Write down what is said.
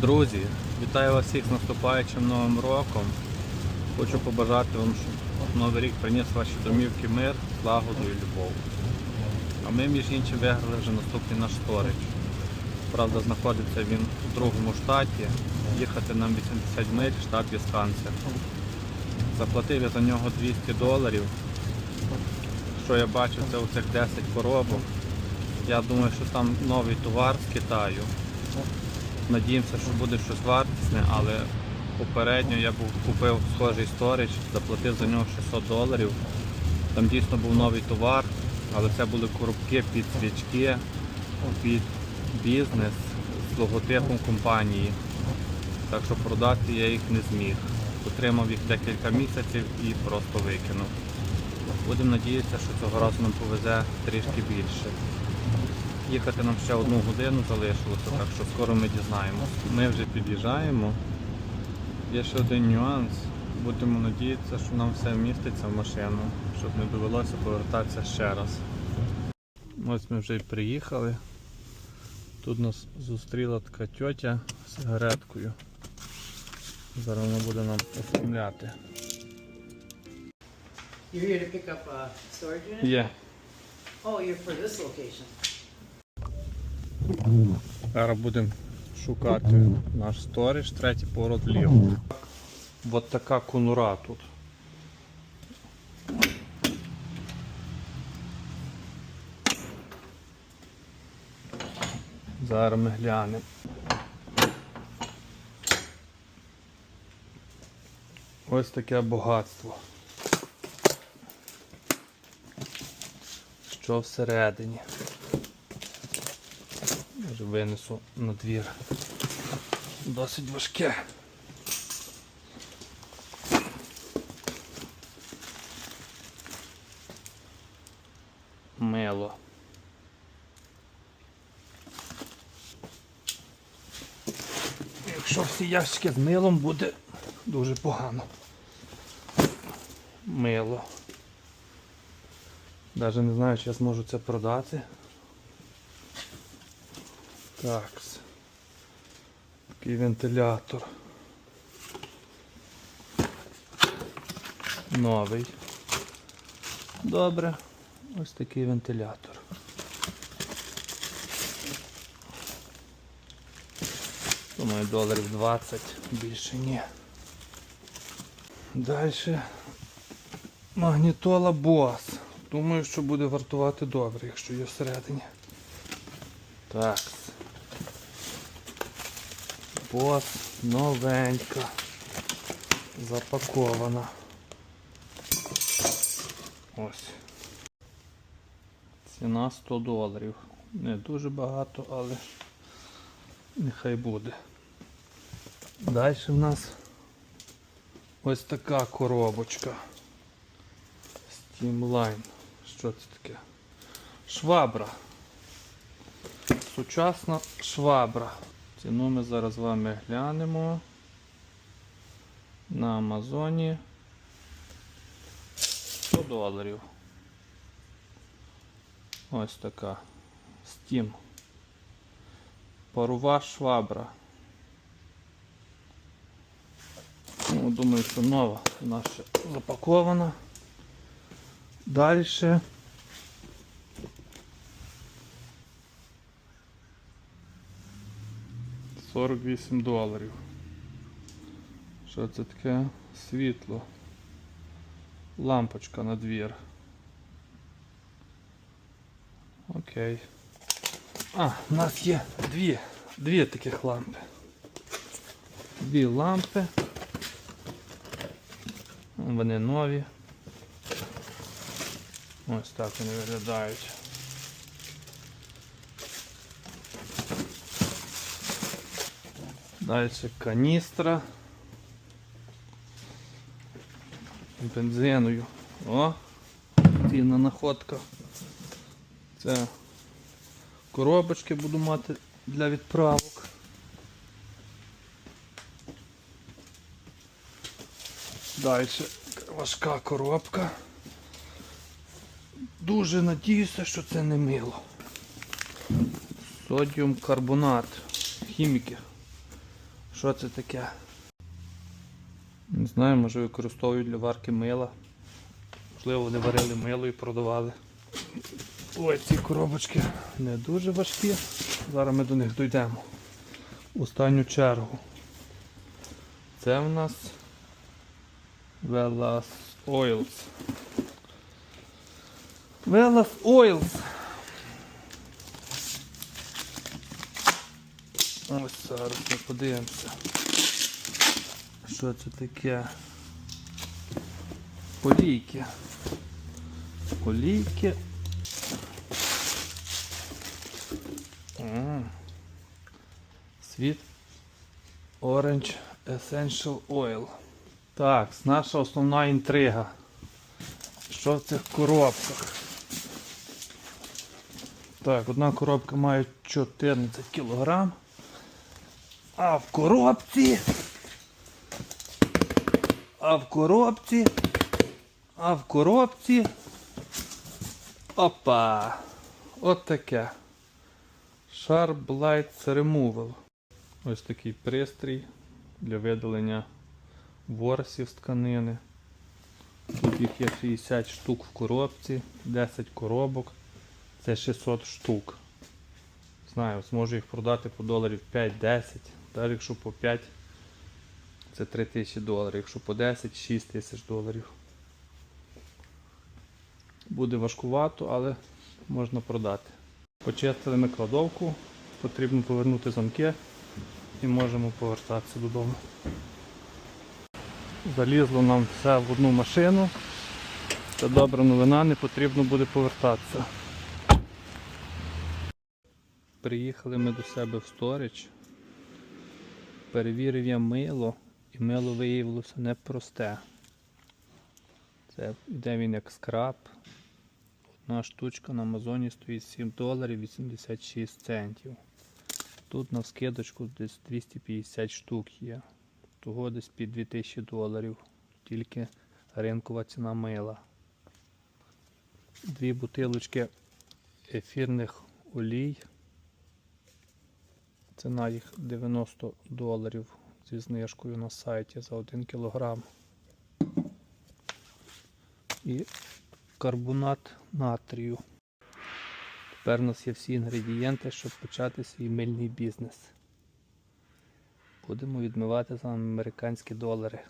Друзі, вітаю вас всіх з наступаючим новим роком. Хочу побажати вам, щоб новий рік приніс ваші домівки мир, злагоду і любов. А ми, між іншим, виграли вже наступний наш сторич. Правда, знаходиться він у другому штаті. Їхати нам 80 миль, штат Вісконсин. Заплатив я за нього 200 доларів. Що я бачу, це оцих 10 коробок. Я думаю, що там новий товар з Китаю. Надіємося, що буде щось вартісне, але попередньо я купив схожий сторіч, заплатив за нього 600 доларів. Там дійсно був новий товар, але це були коробки під свічки, під бізнес з логотипом компанії. Так що продати я їх не зміг. Отримав їх декілька місяців і просто викинув. Будемо надіятися, що цього разу нам повезе трішки більше. Їхати нам ще одну годину залишилося, так що скоро ми дізнаємося. Ми вже під'їжджаємо. Є ще один нюанс. Будемо надіятися, що нам все вміститься в машину, щоб не довелося повертатися ще раз. Ось ми вже й приїхали. Тут нас зустріла така тьотя з сигареткою. Зараз вона буде нам оформляти. You're here to pick up a storage unit? Є. Oh, you're for this location. Зараз будемо шукати наш сторіж, третій поворот вліво. От така конура тут. Зараз ми глянемо. Ось таке багатство. Що всередині? Може винесу на двір. Досить важке. Мило. Якщо всі ящики з милом буде дуже погано. Мило. Навіть не знаю, чи я зможу це продати. Так. Такий вентилятор. Новий. Добре. Ось такий вентилятор. Думаю, доларів 20, більше ні. Далі магнітола Bose. Думаю, що буде вартувати добре, якщо є всередині. Так. Бос новенька. Запакована. Ось. Ціна 100 доларів. Не дуже багато, але нехай буде. Далі в нас ось така коробочка. Steamline. Що це таке? Швабра. Сучасна швабра. Ціну ми зараз з вами глянемо. На Амазоні 100 доларів. Ось така. Steam. Парова швабра. Ну, думаю, що нова. Вона запакована. Далі. Сорок вісім доларів. Що це таке? Світло. Лампочка на двір. Окей. А, у нас є дві, дві таких лампи. Дві лампи. Вони нові. Ось так вони виглядають. Далі каністра. Бензиною. О! Цінна находка. Це коробочки буду мати для відправок. Далі важка коробка. Дуже надіюся, що це не мило. Содіум карбонат. Хіміки. Що це таке? Не знаю, може використовують для варки мила. Можливо, вони варили мило і продавали. Ой, ці коробочки не дуже важкі. Зараз ми до них дійдемо. Останню чергу. Це в нас Velas Oils. Velas Oils. Ось зараз ми подивимося. Що це таке? Олійки. Олійки. Світ Orange Essential Oil. Так, наша основна інтрига. Що в цих коробках? Так, одна коробка має 14 кг. А в коробці. А в коробці. А в коробці. Опа! От таке. Sharp Light Removal. Ось такий пристрій для видалення ворсів з тканини. Тут їх є 60 штук в коробці, 10 коробок. Це 600 штук. Знаю, зможу їх продати по доларів 5-10. Навіть якщо по 5 це 3000 доларів. Якщо по 10 6 тисяч доларів. Буде важкувато, але можна продати. Почистили ми кладовку, потрібно повернути замки і можемо повертатися додому. Залізло нам все в одну машину. Це добра новина, не потрібно буде повертатися. Приїхали ми до себе в сторіч. Перевірив я мило, і мило виявилося непросте. Це йде він як скраб. Одна штучка на Амазоні стоїть 7 доларів 86 центів. Тут на скидочку десь 250 штук є. Того десь під 2000 доларів. Тільки ринкова ціна мила. Дві бутилочки ефірних олій. Ціна їх 90 доларів зі знижкою на сайті за 1 кілограм. І карбонат натрію. Тепер у нас є всі інгредієнти, щоб почати свій мильний бізнес. Будемо відмивати за американські долари.